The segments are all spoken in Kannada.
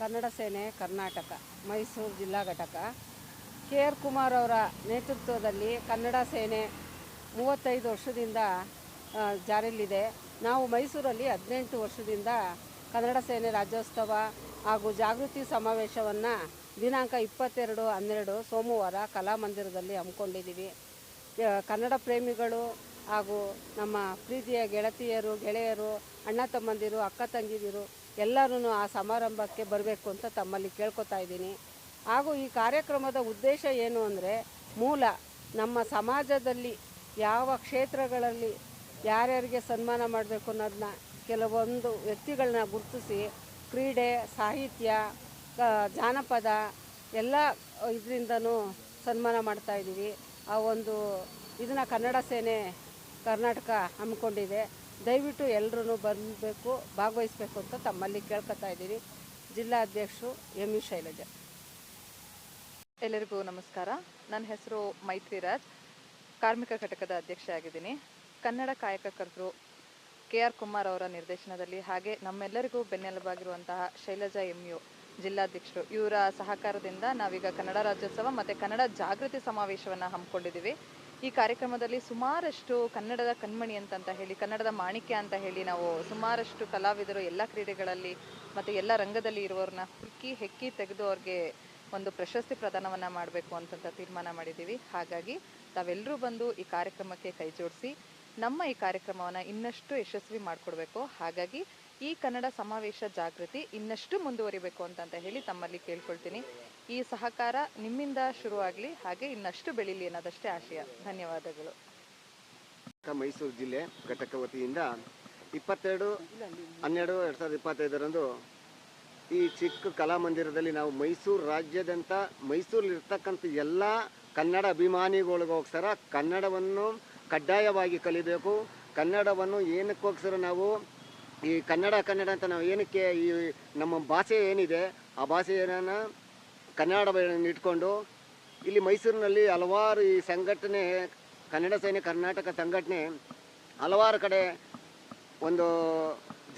ಕರ್ನಾಟಕ, ಮೈಸೂರು ಜಿಲ್ಲಾ ಘಟಕ. ಕೆ. ಆರ್. ಕುಮಾರ್ ಅವರ ನೇತೃತ್ವದಲ್ಲಿ ಕನ್ನಡ ಸೇನೆ ಮೂವತ್ತೈದು ವರ್ಷದಿಂದ ಜಾರಿಯಲ್ಲಿದೆ. ನಾವು ಮೈಸೂರಲ್ಲಿ ಹದಿನೆಂಟು ವರ್ಷದಿಂದ ಕನ್ನಡ ಸೇನೆ ರಾಜ್ಯೋತ್ಸವ ಹಾಗೂ ಜಾಗೃತಿ ಸಮಾವೇಶವನ್ನು ದಿನಾಂಕ ಇಪ್ಪತ್ತೆರಡು, ಹನ್ನೆರಡು ಸೋಮವಾರ ಕಲಾಮಂದಿರದಲ್ಲಿ ಹಮ್ಮಿಕೊಂಡಿದ್ದೀವಿ. ಕನ್ನಡ ಪ್ರೇಮಿಗಳು ಹಾಗೂ ನಮ್ಮ ಪ್ರೀತಿಯ ಗೆಳತಿಯರು, ಗೆಳೆಯರು, ಅಣ್ಣ ತಮ್ಮಂದಿರು, ಅಕ್ಕ ತಂಗಿದಿರು ಎಲ್ಲರೂ ಆ ಸಮಾರಂಭಕ್ಕೆ ಬರಬೇಕು ಅಂತ ತಮ್ಮಲ್ಲಿ ಕೇಳ್ಕೊತಾ ಇದ್ದೀನಿ. ಹಾಗೂ ಈ ಕಾರ್ಯಕ್ರಮದ ಉದ್ದೇಶ ಏನು ಅಂದರೆ ಮೂಲ ನಮ್ಮ ಸಮಾಜದಲ್ಲಿ ಯಾವ ಕ್ಷೇತ್ರಗಳಲ್ಲಿ ಯಾರ್ಯಾರಿಗೆ ಸನ್ಮಾನ ಮಾಡಬೇಕು ಅನ್ನೋದನ್ನ ಕೆಲವೊಂದು ವ್ಯಕ್ತಿಗಳನ್ನ ಗುರುತಿಸಿ ಕ್ರೀಡೆ, ಸಾಹಿತ್ಯ ಜಾನಪದ ಎಲ್ಲ ಇದರಿಂದನೂ ಸನ್ಮಾನ ಮಾಡ್ತಾ ಇದ್ದೀವಿ. ಆ ಒಂದು ಇದನ್ನು ಕನ್ನಡ ಸೇನೆ ಕರ್ನಾಟಕ ಹಮ್ಮಿಕೊಂಡಿದೆ. ದಯವಿಟ್ಟು ಎಲ್ಲರೂ ಬರಬೇಕು ಭಾಗವಹಿಸಬೇಕು ಅಂತ ತಮ್ಮಲ್ಲಿ ಕೇಳ್ಕೊತಾ ಇದ್ದೀನಿ. ಜಿಲ್ಲಾಧ್ಯಕ್ಷರು ಎಂ ಯು ಶೈಲಜಾ. ಎಲ್ಲರಿಗೂ ನಮಸ್ಕಾರ. ನನ್ನ ಹೆಸರು ಮೈತ್ರಿರಾಜ್, ಕಾರ್ಮಿಕ ಘಟಕದ ಅಧ್ಯಕ್ಷ ಆಗಿದ್ದೀನಿ ಕನ್ನಡ ಕಾಯಕಕರ್ತರು ಕೆ ಆರ್ ಕುಮಾರ್ ಅವರ ನಿರ್ದೇಶನದಲ್ಲಿ ಹಾಗೆ ನಮ್ಮೆಲ್ಲರಿಗೂ ಬೆನ್ನೆಲುಬಾಗಿರುವಂತಹ ಶೈಲಜಾ ಎಂ ಯು ಜಿಲ್ಲಾಧ್ಯಕ್ಷರು. ಇವರ ಸಹಕಾರದಿಂದ ನಾವೀಗ ಕನ್ನಡ ರಾಜ್ಯೋತ್ಸವ ಮತ್ತು ಕನ್ನಡ ಜಾಗೃತಿ ಸಮಾವೇಶವನ್ನು ಹಮ್ಮಿಕೊಂಡಿದ್ದೀವಿ. ಈ ಕಾರ್ಯಕ್ರಮದಲ್ಲಿ ಸುಮಾರಷ್ಟು ಕನ್ನಡದ ಕಣ್ಮಣಿ ಅಂತಂತ ಹೇಳಿ, ಕನ್ನಡದ ಮಾಣಿಕ್ಯ ಅಂತ ಹೇಳಿ ನಾವು ಸುಮಾರಷ್ಟು ಕಲಾವಿದರು ಎಲ್ಲ ಕ್ರೀಡೆಗಳಲ್ಲಿ ಮತ್ತು ಎಲ್ಲ ರಂಗದಲ್ಲಿ ಇರುವವ್ರನ್ನ ಹುಡುಕಿ ಹೆಕ್ಕಿ ತೆಗೆದು ಅವ್ರಿಗೆ ಒಂದು ಪ್ರಶಸ್ತಿ ಪ್ರದಾನವನ್ನ ಮಾಡಬೇಕು ಅಂತಂತ ತೀರ್ಮಾನ ಮಾಡಿದ್ದೀವಿ. ಹಾಗಾಗಿ ತಾವೆಲ್ಲರೂ ಬಂದು ಈ ಕಾರ್ಯಕ್ರಮಕ್ಕೆ ಕೈ ಜೋಡಿಸಿ, ನಮ್ಮ ಈ ಕಾರ್ಯಕ್ರಮವನ್ನು ಇನ್ನಷ್ಟು ಯಶಸ್ವಿ ಮಾಡಿಕೊಡ್ಬೇಕು. ಹಾಗಾಗಿ ಈ ಕನ್ನಡ ಸಮಾವೇಶ ಜಾಗೃತಿ ಇನ್ನಷ್ಟು ಮುಂದುವರಿಬೇಕು ಅಂತ ಹೇಳಿ ತಮ್ಮಲ್ಲಿ ಕೇಳ್ಕೊಳ್ತೀನಿ. ಈ ಸಹಕಾರ ನಿಮ್ಮಿಂದ ಶುರುವಾಗಲಿ ಹಾಗೆ ಇನ್ನಷ್ಟು ಬೆಳೀಲಿ ಅನ್ನೋದಷ್ಟೇ ಆಶಯ. ಧನ್ಯವಾದಗಳು. ಮೈಸೂರು ಜಿಲ್ಲೆ ಘಟಕ ವತಿಯಿಂದ ಇಪ್ಪತ್ತೆರಡು, ಹನ್ನೆರಡು, ಎರಡು ಸಾವಿರದ ಇಪ್ಪತ್ತೈದರಂದು ಈ ಚಿಕ್ಕ ಕಲಾಮಂದಿರದಲ್ಲಿ ನಾವು ಮೈಸೂರು ರಾಜ್ಯದಂತ ಮೈಸೂರಲ್ಲಿರ್ತಕ್ಕಂಥ ಎಲ್ಲ ಕನ್ನಡ ಅಭಿಮಾನಿಗಳಿಗೋಸ್ಕರ ಕನ್ನಡವನ್ನು ಕಡ್ಡಾಯವಾಗಿ ಕಲಿಬೇಕು. ಕನ್ನಡವನ್ನು ಏನಕ್ಕೋಸ್ಕರ ನಾವು ಈ ಕನ್ನಡ ಕನ್ನಡ ಅಂತ ನಾವು ಏನಕ್ಕೆ ಈ ನಮ್ಮ ಭಾಷೆ ಏನಿದೆ, ಆ ಭಾಷೆಯನ್ನು ಕನ್ನಡ ಇಟ್ಕೊಂಡು ಇಲ್ಲಿ ಮೈಸೂರಿನಲ್ಲಿ ಹಲವಾರು ಈ ಸಂಘಟನೆ, ಕನ್ನಡ ಸೇನೆ, ಕರ್ನಾಟಕ ಸಂಘಟನೆ ಹಲವಾರು ಕಡೆ ಒಂದು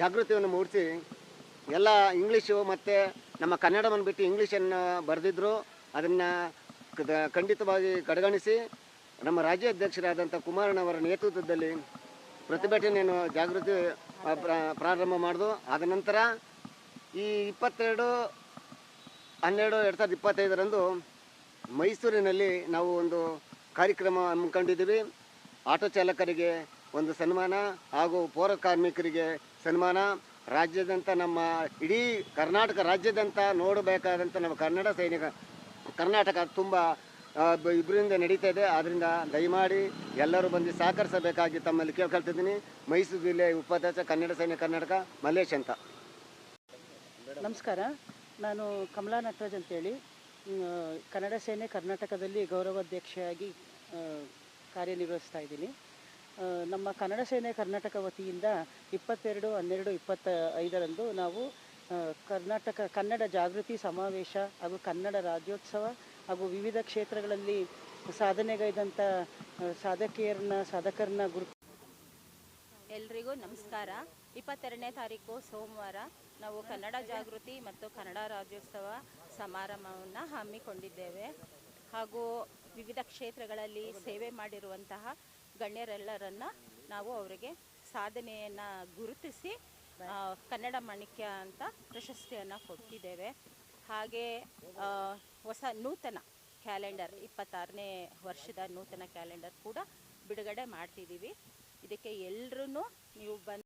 ಜಾಗೃತಿಯನ್ನು ಮೂಡಿಸಿ ಎಲ್ಲ ಇಂಗ್ಲೀಷು ಮತ್ತು ನಮ್ಮ ಕನ್ನಡವನ್ನು ಬಿಟ್ಟು ಇಂಗ್ಲೀಷನ್ನು ಬರೆದಿದ್ರು. ಅದನ್ನು ಖಂಡಿತವಾಗಿ ಕಡೆಗಣಿಸಿ ನಮ್ಮ ರಾಜ್ಯಾಧ್ಯಕ್ಷರಾದಂಥ ಕುಮಾರಣ್ಣವರ ನೇತೃತ್ವದಲ್ಲಿ ಪ್ರತಿಭಟನೆಯನ್ನು ಜಾಗೃತಿ ಪ್ರಾರಂಭ ಮಾಡಿದು. ಆದ ನಂತರ ಈ ಇಪ್ಪತ್ತೆರಡು, ಹನ್ನೆರಡು, ಎರಡು ಸಾವಿರದ ಇಪ್ಪತ್ತೈದರಂದು ಮೈಸೂರಿನಲ್ಲಿ ನಾವು ಒಂದು ಕಾರ್ಯಕ್ರಮ ಹಮ್ಮಿಕೊಂಡಿದ್ದೀವಿ. ಆಟೋ ಚಾಲಕರಿಗೆ ಒಂದು ಸನ್ಮಾನ ಹಾಗೂ ಪೌರ ಕಾರ್ಮಿಕರಿಗೆ ಸನ್ಮಾನ. ರಾಜ್ಯದಂತ ನಮ್ಮ ಇಡೀ ಕರ್ನಾಟಕ ರಾಜ್ಯದಂಥ ನೋಡಬೇಕಾದಂಥ ನಮ್ಮ ಕನ್ನಡ ಸೈನಿಕ, ಕರ್ನಾಟಕ ತುಂಬ ಇದರಿಂದ ನಡೀತಾ ಇದೆ. ಆದ್ದರಿಂದ ದಯಮಾಡಿ ಎಲ್ಲರೂ ಬಂದು ಸಹಕರಿಸಬೇಕಾಗಿ ತಮ್ಮಲ್ಲಿ ಕೇಳ್ಕೊಳ್ತಿದ್ದೀನಿ. ಮೈಸೂರು ಜಿಲ್ಲೆ ಉಪಾಧ್ಯಕ್ಷ, ಕನ್ನಡ ಸೈನ್ಯ ಕರ್ನಾಟಕ, ಮಲ್ಲೇಶ್ ಅಂತ. ನಮಸ್ಕಾರ. ನಾನು ಕಮಲಾ ನಟರಾಜ್ ಅಂತೇಳಿ. ಕನ್ನಡ ಸೇನೆ ಕರ್ನಾಟಕದಲ್ಲಿ ಗೌರವಾಧ್ಯಕ್ಷೆಯಾಗಿ ಕಾರ್ಯನಿರ್ವಹಿಸ್ತಾ ಇದ್ದೀನಿ. ನಮ್ಮ ಕನ್ನಡ ಸೇನೆ ಕರ್ನಾಟಕ ವತಿಯಿಂದ ಇಪ್ಪತ್ತೆರಡು, ಹನ್ನೆರಡು ಇಪ್ಪತ್ತ ಐದರಂದು ನಾವು ಕರ್ನಾಟಕ, ಕನ್ನಡ ಜಾಗೃತಿ ಸಮಾವೇಶ ಹಾಗೂ ಕನ್ನಡ ರಾಜ್ಯೋತ್ಸವ ಹಾಗೂ ವಿವಿಧ ಕ್ಷೇತ್ರಗಳಲ್ಲಿ ಸಾಧನೆಗೈದಂಥ ಸಾಧಕಿಯರನ್ನ, ಸಾಧಕರನ್ನ ಗುರು ಎಲ್ರಿಗೂ ನಮಸ್ಕಾರ. ಇಪ್ಪತ್ತೆರಡನೇ ತಾರೀಕು ಸೋಮವಾರ ನಾವು ಕನ್ನಡ ಜಾಗೃತಿ ಮತ್ತು ಕನ್ನಡ ರಾಜ್ಯೋತ್ಸವ ಸಮಾರಂಭವನ್ನು ಹಮ್ಮಿಕೊಂಡಿದ್ದೇವೆ. ಹಾಗೂ ವಿವಿಧ ಕ್ಷೇತ್ರಗಳಲ್ಲಿ ಸೇವೆ ಮಾಡಿರುವಂತಹ ಗಣ್ಯರೆಲ್ಲರನ್ನ ನಾವು ಅವರಿಗೆ ಸಾಧನೆಯನ್ನು ಗುರುತಿಸಿ ಕನ್ನಡ ಮಾಣಿಕ್ಯ ಅಂತ ಪ್ರಶಸ್ತಿಯನ್ನು ಕೊಟ್ಟಿದ್ದೇವೆ. ಹಾಗೆ ಹೊಸ ನೂತನ ಕ್ಯಾಲೆಂಡರ್, ಇಪ್ಪತ್ತಾರನೇ ವರ್ಷದ ನೂತನ ಕ್ಯಾಲೆಂಡರ್ ಕೂಡ ಬಿಡುಗಡೆ ಮಾಡ್ತಿದ್ದೀವಿ. ಇದಕ್ಕೆ ಎಲ್ಲರೂ ನೀವು ಬಂದು